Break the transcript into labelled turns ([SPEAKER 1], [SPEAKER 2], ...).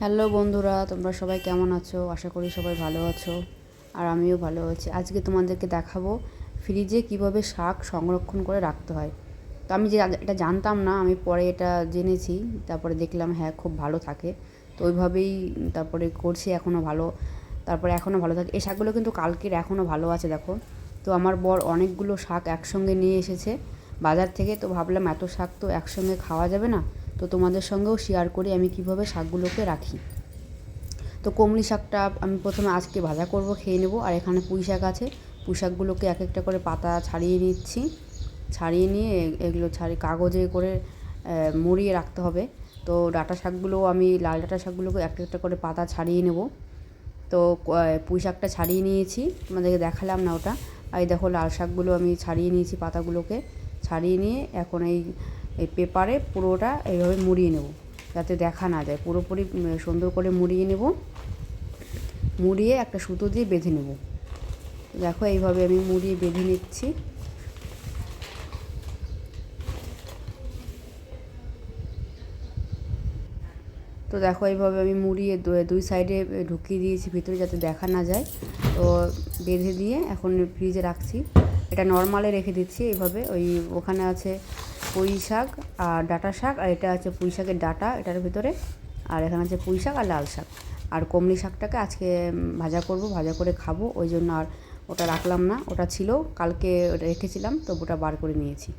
[SPEAKER 1] Hello বন্ধুরা, তোমরা সবাই কেমন আছো? আশা করি সবাই ভালো আছো আর আমিও ভালো আছি। আজকে তোমাদেরকে দেখাবো ফ্রিজে কীভাবে শাক সংরক্ষণ করে রাখতে হয়। তো আমি যে এটা জানতাম না, আমি পরে এটা জেনেছি, তারপরে দেখলাম হ্যাঁ খুব ভালো থাকে। তো ওইভাবেই তারপরে করছি এখনও ভালো। তারপরে এখনও ভালো থাকে। এই শাকগুলো কিন্তু কালকের এখনও ভালো আছে, দেখো। তো আমার বর অনেকগুলো শাক একসঙ্গে নিয়ে এসেছে বাজার থেকে। তো ভাবলাম এত শাক তো একসঙ্গে খাওয়া যাবে না। তো তোমাদের সঙ্গেও শেয়ার করি আমি কীভাবে শাকগুলোকে রাখি। তো কমলি শাকটা আমি প্রথমে আজকে ভাজা করব, খেয়ে নেব। আর এখানে পুঁই শাক আছে। পুঁই শাকগুলোকে এক একটা করে পাতা ছাড়িয়ে নিচ্ছি। ছাড়িয়ে নিয়ে এগুলো ছাড়িয়ে কাগজে করে মুড়িয়ে রাখতে হবে। তো ডাটা শাকগুলো আমি, লাল ডাটা শাকগুলোকে এক একটা করে পাতা ছাড়িয়ে নেব। তো পুঁই শাকটা ছাড়িয়ে নিয়েছি। তোমাদেরকে দেখালাম না ওটা। এই দেখো, লাল শাকগুলো আমি ছাড়িয়ে নিয়েছি পাতাগুলোকে। ছাড়িয়ে নিয়ে এখন এই এই পেপারে পুরোটা এইভাবে মুড়িয়ে নেব, যাতে দেখা না যায়। পুরোপুরি সুন্দর করে মুড়িয়ে নেব। মুড়িয়ে একটা সুতো দিয়ে বেঁধে নেব। দেখো এইভাবে আমি মুড়িয়ে বেঁধে নিচ্ছি। তো দেখো এইভাবে আমি মুড়িয়ে দুই সাইডে ঢুকিয়ে দিয়েছি ভিতরে যাতে দেখা না যায়। তো বেঁধে দিয়ে এখন ফ্রিজে রাখছি। এটা নর্মালে রেখে দিচ্ছি। এইভাবে ওই ওখানে আছে পুঁই শাক আর ডাটা শাক, আর এটা আছে পুঁই শাকের ডাটা, এটার ভিতরে। আর এখানে আছে পুঁই শাক আর লাল শাক। আর কমলি শাকটাকে আজকে ভাজা করব, ভাজা করে খাব। ওই জন্য আর ওটা রাখলাম না, ওটা ছিল, কালকে রেখেছিলাম, তো ওটা বার করে নিয়েছি।